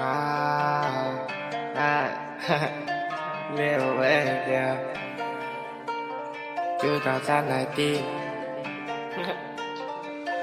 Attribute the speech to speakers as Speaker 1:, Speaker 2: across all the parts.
Speaker 1: อ่าอ่าเร็วเว้ยเดียวจูต่อจากไหนตี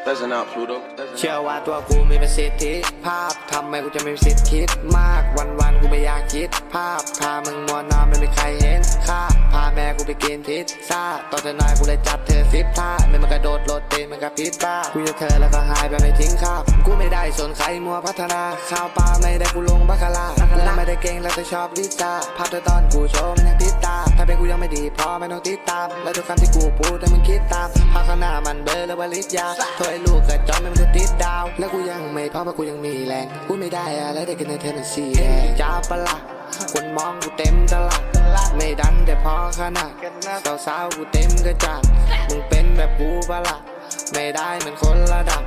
Speaker 2: Listen out, Pluto.
Speaker 1: เชื่อว่าตัวกูมีประสิทธิภาพทำไมกูจะไม่มีสิทธิ์คิดมากวันวันๆกูไม่อยากคิด ภาพพามึงมัวนอนไม่มีใครเห็นค่าพาแม่กูไปกินพิซซ่าตอนเธอน้อยกูเลยจัดเธอสิบท่าไม่มันกระโดดโลดเต้นมันกระพริบตากูจะเธอแล้วก็หายไปไม่ทิ้งข้ากูไม่ได้สน มัวพัฒนาข้าวปลาไม่ได้กูลงบัคคาราและไม่ได้เก่งแล้วแต่ชอบลิซ่าภาพเธอตอนกูโชว์มันยังติดตา ถ้าเป็นกูยังไม่ดีพอไม่ต้องติดตาม และทุกคำที่กูพูดให้มึงคิดตามภาพข้างหน้ามันเบลอแล้วว่าลิศยาโทษไอ้ลูกกระจอกไม่มันจะติดดาว แล้วกูยังไม่พร้อมเพราะกูยังมีแรงกูไม่ได้อะไรได้กินในเธอมันสีแดงจ้าปะละคนมองกูเต็มตลาดไม่ดังแต่พอขนาดสาวๆกูเต็มกระจาดมึงเป็นแบบกูปะละไม่ได้เหมือนคนระดับ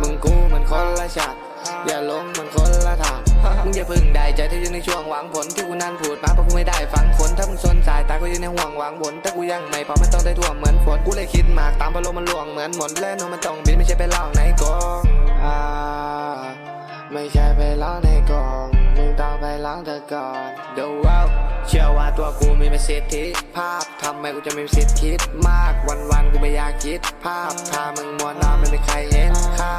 Speaker 1: มึงกูเหมือนคนละชาติ อย่าลงมือนคนละทางมึงอย่าพึ่งได้ใจที่อยู่ในช่วงหวังผลที่กูนั่นพูดมาเพราะกูไม่ได้ฟังคนถ้ามึงสนสายตาก็อยู่ในห่วงหวังผลแต่กูยังไม่พอไม่ต้องได้ท่วมเหมือนฝนกูเลยคิดมากตามพะโลมันหลวงเหมือนหมนแล้วนมันต้องบินไม่ใช่ไปล่องในกองอ่าไม่ใช่ไปล่องในกองมึงต้องไปล่องเธอก่อนเดี๋ยวว้าเชื่อว่าตัวกูมีประสิทธิภาพทำไมกูจะไม่มีสิทธิ์คิดมากวันวันกูไม่อยากคิด ภาพพามึงมัวนอนไม่มีใครเห็นค่า